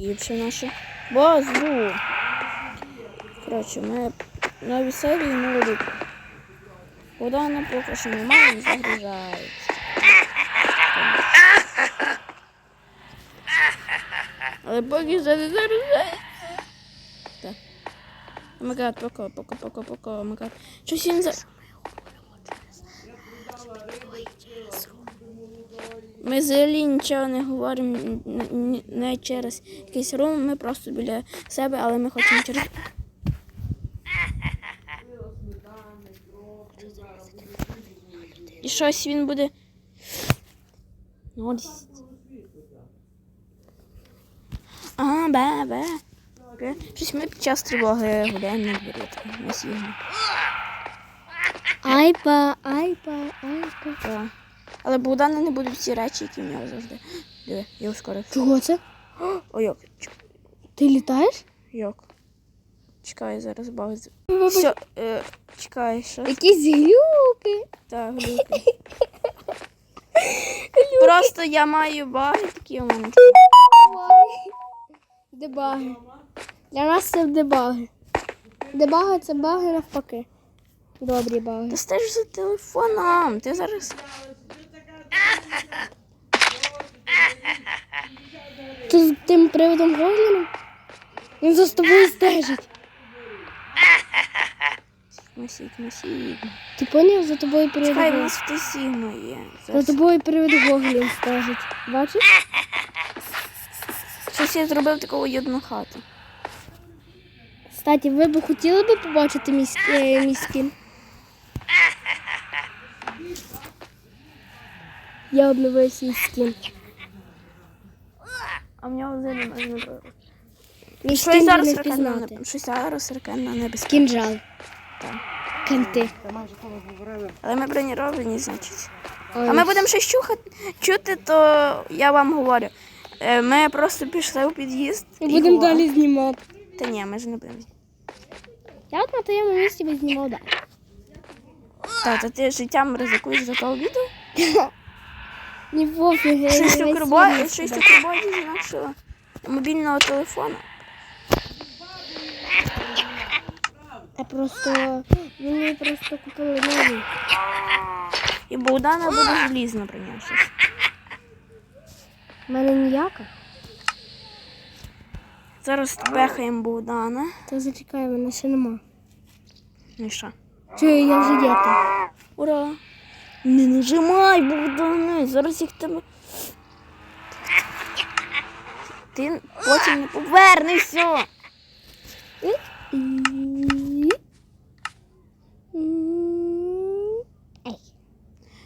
Більше нашу базу. Коротше, ми нові серії молоді. Богдана поки що немає, не загружається. Але поки що не загружається. Так. Омагад, пока, пока, пока, пока, омагад. Щось він за... Ми взагалі нічого не говоримо не через якийсь рум, ми просто біля себе, але ми хочемо через. І щось він буде. Ага, бе, бе. Щось ми під час тривоги гуляємо на дворі. Айпа, айпа, айпа. Але Богдана не будуть всі речі, які в нього завжди. Диви, я ускорив. Чого це? Ой, як. Ти літаєш? Як? Чекай, зараз баг. Все, е, чекай, що? Якісь глюки. Так, глюки. Просто я маю баги такі у мене. Дебаги. Для нас це дебаги. Дебаги це баги навпаки. Добрі баги. Та стежиш за телефоном. Ти зараз. Ти з тим приводом Гогліном? Він за тобою стежить. Масік, масік. Ти поняв за тобою привод Чекай, нас в Сігма є. За тобою привод Гоглін стежить. Бачиш? Щось я зробив таку одну хату. Кстати, ви б хотіли би побачити мій, е, мій скін? Я свій скін. А в нього взагалі можна було. Мій скін не впізнати. не зараз ракетна небезпека. Кінжал. Так. Канти. Але ми броніровані, значить. Ой, А ми будемо щось чухати, чути, то я вам говорю. Е, Ми просто пішли у під'їзд. І будемо далі знімати. Та ні, ми ж не будемо. Я от на твоєму місці би знімав далі. Та, то ти життям ризикуєш за того відео? Світ щось у себе. карбоді з нашого мобільного телефону. Я просто... Мені просто купили новий. І Богдана буде желізно про нього. У мене ніяка. Зараз пехаємо Богдана. Та зачекай, мене ще нема. Ну що? Чую, я вже є. Ура! Не нажимай, Богдане, зараз їх тебе. Ти потім не повернешся.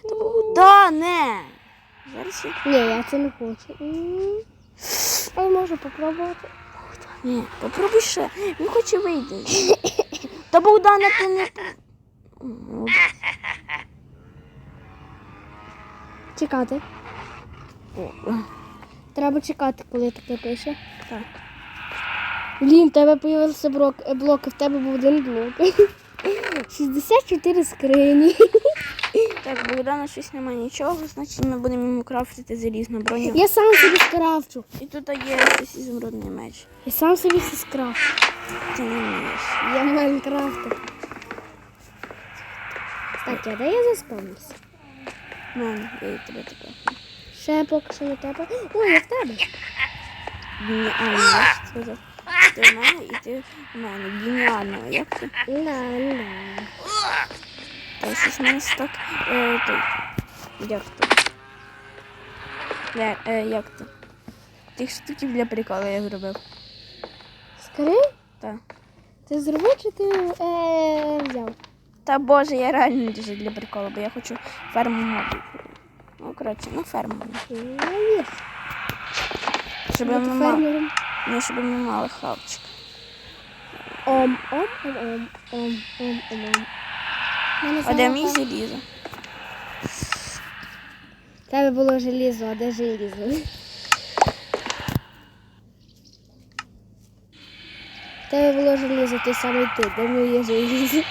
Та Богдане! Зараз я... Ні, я це не хочу. Але можу попробувати. Ні, попробуй ще. Він хоче вийти. Та Богдана, ти не... Ну, Чекати. Треба чекати, коли таке пише. Так. Блін, в тебе появився блок, е, блок, в тебе був один блок. 64 скрині. Так, Богдана щось немає нічого, значить ми будемо йому крафтити залізну броню. Я сам собі скрафчу. І тут є щось ізумрудний меч. Я сам собі все скрафчу. Ти не вмієш. Я Майнкрафтер. Кстати, а де я заспавнився? Ну, я і тебе тепер. Ще поки що не тебе. Ой, я в тебе. Ні, а, ні, я ж сказав. Ти в мене і ти в мене. Геніально. А Як ти? На-на. Та щось в мене стак. Е, той. Як? Ля, е, як то? Тих штуків для приколу я зробив. Скажи, Так. ти зробив чи ти е, взяв? Та боже, я реально дуже для приколу, бо я хочу ферму. Ну, коротше, ну ферму. Ну. Щоб Бути ми мали, ні, щоб ми мали хавчик. Ом, ом, ом, ом, ом, ом, ом. А де мій залізо? Тебе було желізо, а де желізо? Тебе було желізо, той самий ти, де моє желізо?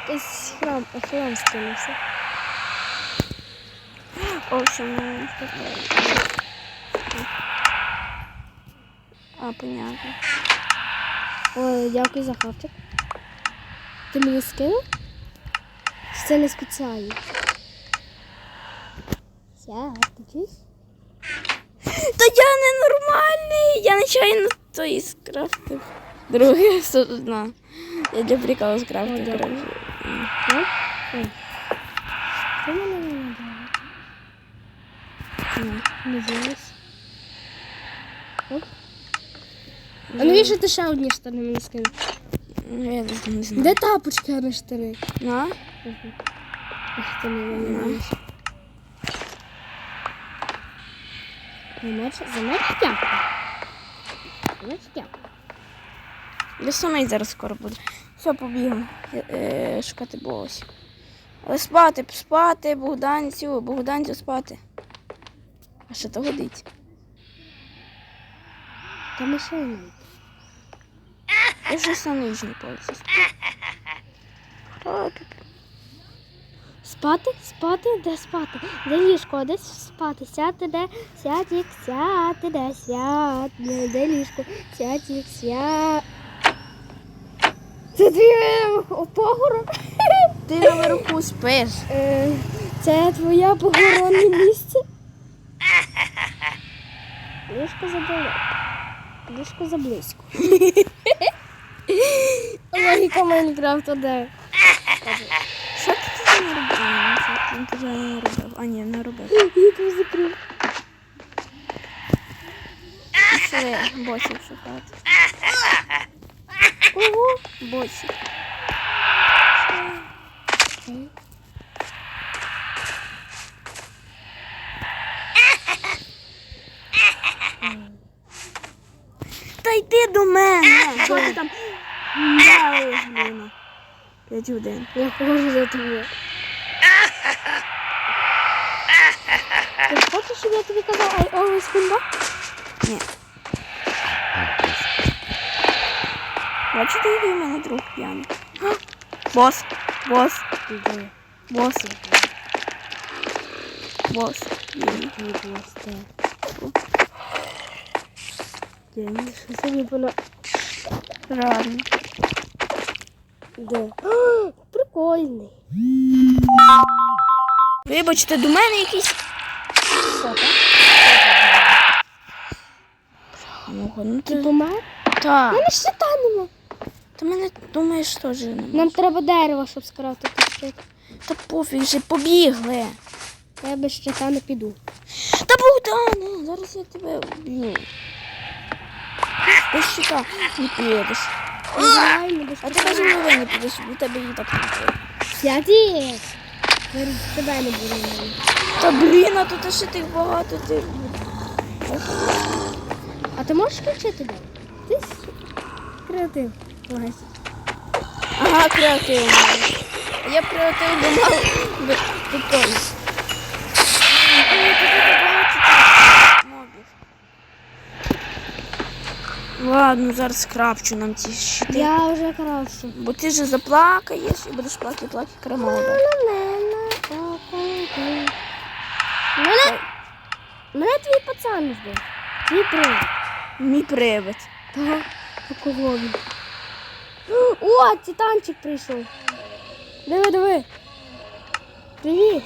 Якийсь храм, храм скинувся. О, що ми А, понятно. Ой, дякую за хавчик. Ти мені скинув? Чи це не спеціально? Я, чуєш? Та я ненормальний! Я нечайно той скрафтив. Другий все одна. Я для приколу скрафтив, О, коротше. Ну? Ой. Що мене не надо? Ну. Не дивись. Оп. А навіщо ти ще одні штани мені скинув? Ну, Я не не знаю. Де тапочки, а не штани? На? Ах, ти не винен. За меч, за меч дякую. За меч дякую. Я самий зараз скоро буду. Все, побігли. Е, шукати босів. Але спати, спати, Богданцю, Богданцю спати. А що то годить? Та машина. Я вже на нижній полиці. О, Спати, спати, де спати? Де ліжко, де спати? Сяти, де сядь, сяти, де сядь, де ліжко, сядь, сядь. Це твій е, погород? Ти наверху спиш. Е, Це твоє похоронне місце? Ліжко забило. Ліжко заблизько. Логіка Майнкрафта де? Що ти тут не робив? А, це Він тут не робив. А, ні, не робив. Вікно закрив. Пішли босів шукати. Ого. Босів. Та йди до мене. Що ти там? Блін. П'ять годин. Я хожу за тобою. Ти хочеш, щоб я тобі казав I always come back? Ні. Бачите, який в мене друг п'яний. Бос, бос, бос, бос. Є. Який просто. День. Що собі пона... Реально. Де? О, Прикольний. Вибачте, до мене якийсь. Ну, ну Ти помер? Та. мене щита нема. Ти мене думаєш теж не. Нам треба дерево, щоб скрафтити щит. Та пофіг же, побігли. Я без щита не піду. Та Богдане, зараз я тебе вб'ю. Без щита не підеш. Без А ти каже, не не підеш, бо тебе і так не. Сяді! Зараз тебе не буде. Та блін, а тут ще тих багато ти. А ти можеш включити? Ти креатив. Ага, креативно. Я креатив думав би прикольно. Ладно, зараз скрапчу нам ці щити. Я вже краще. Бо ти же заплакаєш і будеш плакати, плакати кремова. Мене, мене твій пацан жде. Твій привид. Мій привид. Ага. А кого він? О, титанчик прийшов. Диви, диви. Привіт.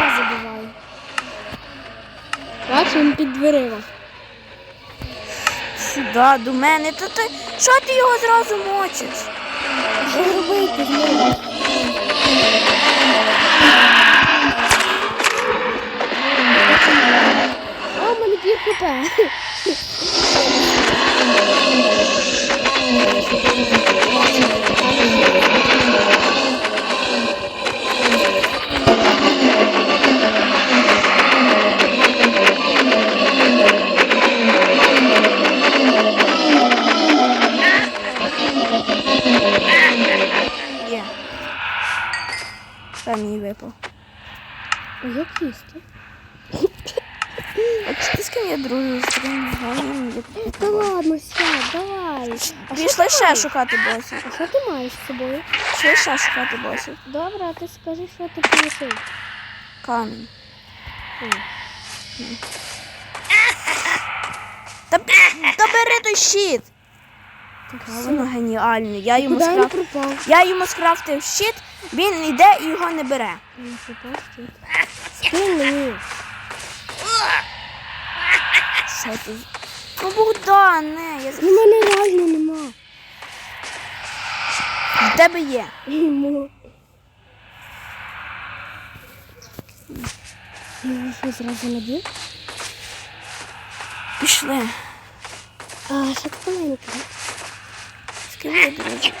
Я забиваю. Бачиш, він під дверима. Сюди, до мене. Та ти, що ти його зразу мочиш? Що робити з ним? О, в мене пів хп. ハハハハ! Шукати босів. А що ти маєш з собою? Пішли ще шукати босів. Добре, а ти скажи, що ти полишив. Камінь. Та бери той щит! Сильно геніально. Я йому, Куди він скраф... пропав? я йому скрафтив щит, він йде і його не бере. Він пропав щит. Скинь. Що ти? Ну, Богдан, не, я... Ну, мене реально нема. Тебе є. Що зразу набіг? Пішли. А, що таке маленьке? Скидай, друзі.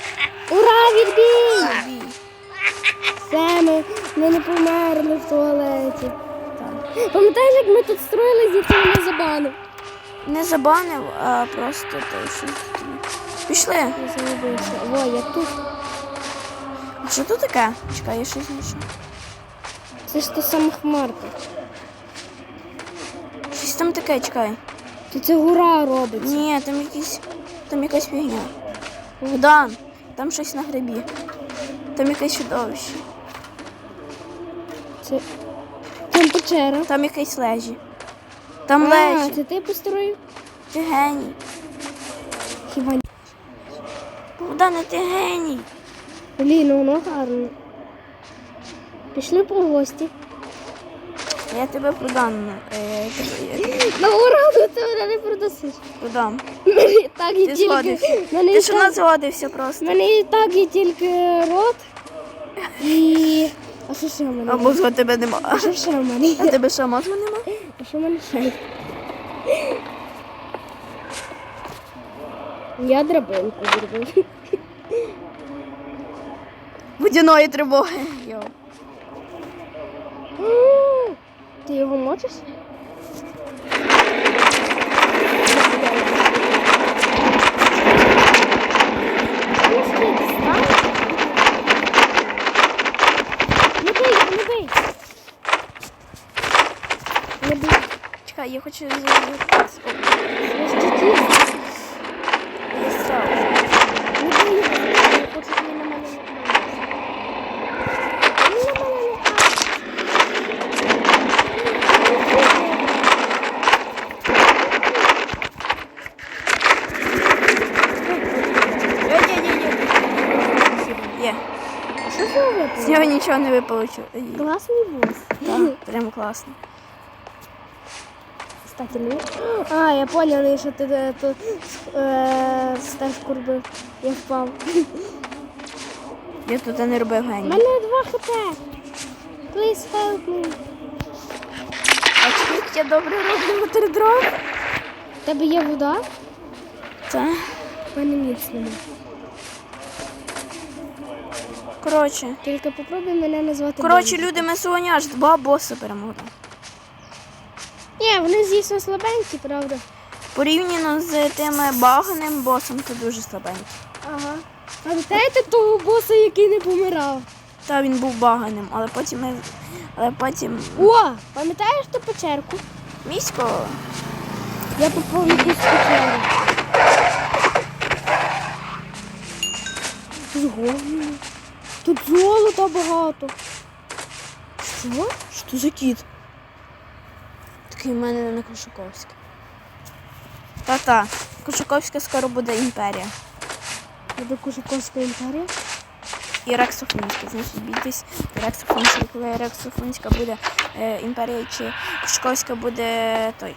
Ура, відбій! Все, ми, ми не померли в туалеті. Пам'ятаєш, як ми тут строїли, ніхто мене забанив? Не забанив, а просто той щось. Пішли. Я загубився. О, я тут. А що тут таке? Чекай, я щось знайшов. Це ж та сама хмарка. Щось там таке, чекай. То це гура робиться. Ні, там якісь. Там якась фігня. Богдан, там щось на грибі. Там якесь чудовище. Це там печера. Там якесь лежі. Там А, лежі. це ти построїв? Ти геній. Хіба ні? Богдане, ти геній. Блін, ну воно гарно. Пішли по гості. Я тебе продам. Е, тебе- На ура, ну ти мене не продасиш. продам. Мене так і Ти тільки. згодився. Мене Ти і ж так- нас згодився просто. мене і так і тільки рот. І. А що ще в мене? А є? мозгу тебе нема. А що ще в мене? А тебе що, мозгу нема? А що в мене ще? є? Я драбинку зробив. Водяної тривоги. Йоу. Ти його мочиш? Не бий, не бий. Не бий. Чекай, я хочу зробити. Розчуті. Я страв. Не бий його. Я хочу, щоб він на мене не нападав. Він на мене не нападав. Є. Що це З нього нічого не випало. Класний бос. Так, прям класно. Кстати, мені. А, я поняла, що ти е, тут е, стеж курбив. Я впав. Я тут не робив У геній. мене два хп. Please help me. А чоловік я добре роблю бутерброд? В тебе є вода? Так. У мене. Коротше. Тільки попробуй мене назвати. Коротше, люди, ми сьогодні аж два боси перемогли. Ні, вони звісно слабенькі, правда. Порівняно з тими баганим босом, то дуже слабенький. Ага. Пам'ятаєте того боса, який не помирав? Та він був баганим, але потім ми. Але потім О, пам'ятаєш ту печерку? місько. Я попав якусь печеру. Згодом. Тут золота багато. Що? Що за кіт? Такий в мене на Кошуковська. Та-та, Кошуковська скоро буде імперія. Буде Кушаковська імперія. І Рексофонська. Значить, бійтесь Рексофонська, коли Рексофонська буде е, імперія чи Кошуковська буде той.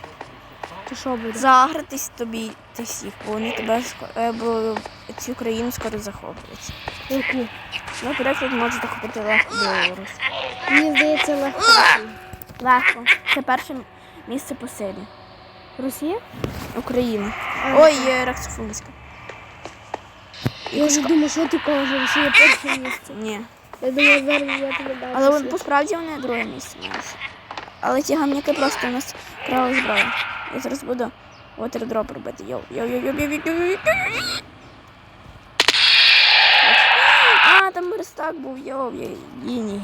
Чи що буде? Загратись тобі ти всіх, бо вони тебе е, бо цю країну скоро захоплять. Яку? Наприклад, можуть захопити легко Білорус. Мені здається, легко. Легко. Це перше місце по силі. Росія? України. Ой, е, Рексофонська. Я вже думаю, що ти кажеш, Росія перше місце. Ні. Я думаю, зараз я тебе дам. Але вон, посправді вони друге місце мають. Але ті гамняки просто у нас крали зброю. Я зараз буду вотердроп робити. Йоу, йоу, йоу, йоу, йоу, йоу, йоу, йоу. А, там верстак був, йоу, я геній.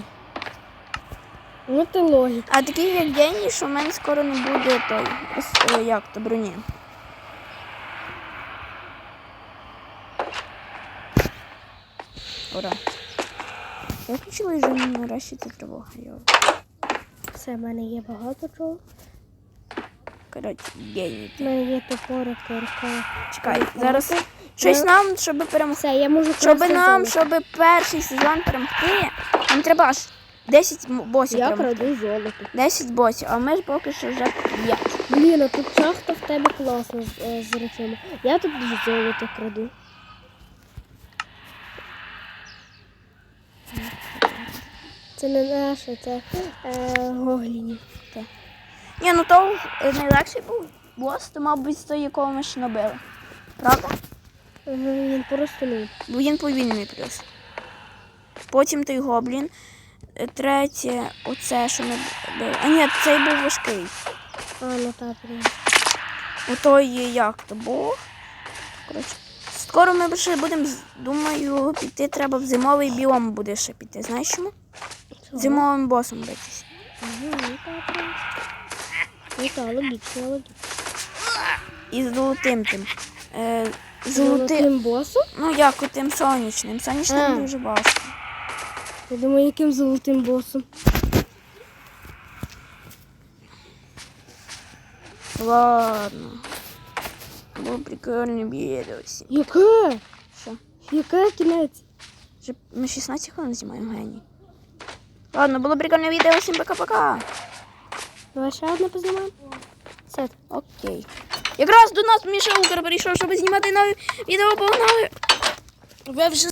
Ну ти логік. А такий як геній, що в мене скоро не буде той. ос- е, Як то броні. Ура. Я включила вже нарешті тривога. Йоу. Все, в мене є багато чого. Коротше, геній. У мене є топорик, кирка. Чекай, зараз щось нам, щоб перемогти. Все, я можу Щоб нам, щоб перший сезон перемогти, нам треба аж 10 босів Я перемогти. краду золото. 10 босів, а ми ж поки що вже 5. Блін, а тут шахта в тебе класно з, е, з речами. Я тут золото краду. Це не наше, це е, гогліні. Ні, ну то е, найлегший був бос, то, мабуть, той, якого ми ще набили. Правда? Він просто ну. Бо він повільний плюс. Потім той гоблін. Е, Третє, оце, що ми били. А ні, цей був важкий. А, ну так. Отой є як то бог. Коротше. Скоро ми ще будемо, думаю, піти треба в зимовий біом буде ще піти. Знаєш чому? Зимовим босом битися. Ага, ну так. Ну так, логічно, логічно. І з золотим тим. Е, золотим. Босом? Ну як тим сонячним. Сонячним А. дуже важко. Я думаю, яким золотим босом? Ладно. Було прикольно бідосі. Яке? Що? Яке кінець? Вже ми 16 хвилин знімаємо геній. Ладно, було прикольне відео. Всім пока-пока. Давай ще одне познімаємо. Все. Окей. Якраз до нас Мішелка прийшов, щоб знімати нові відео, погнали. Ви вже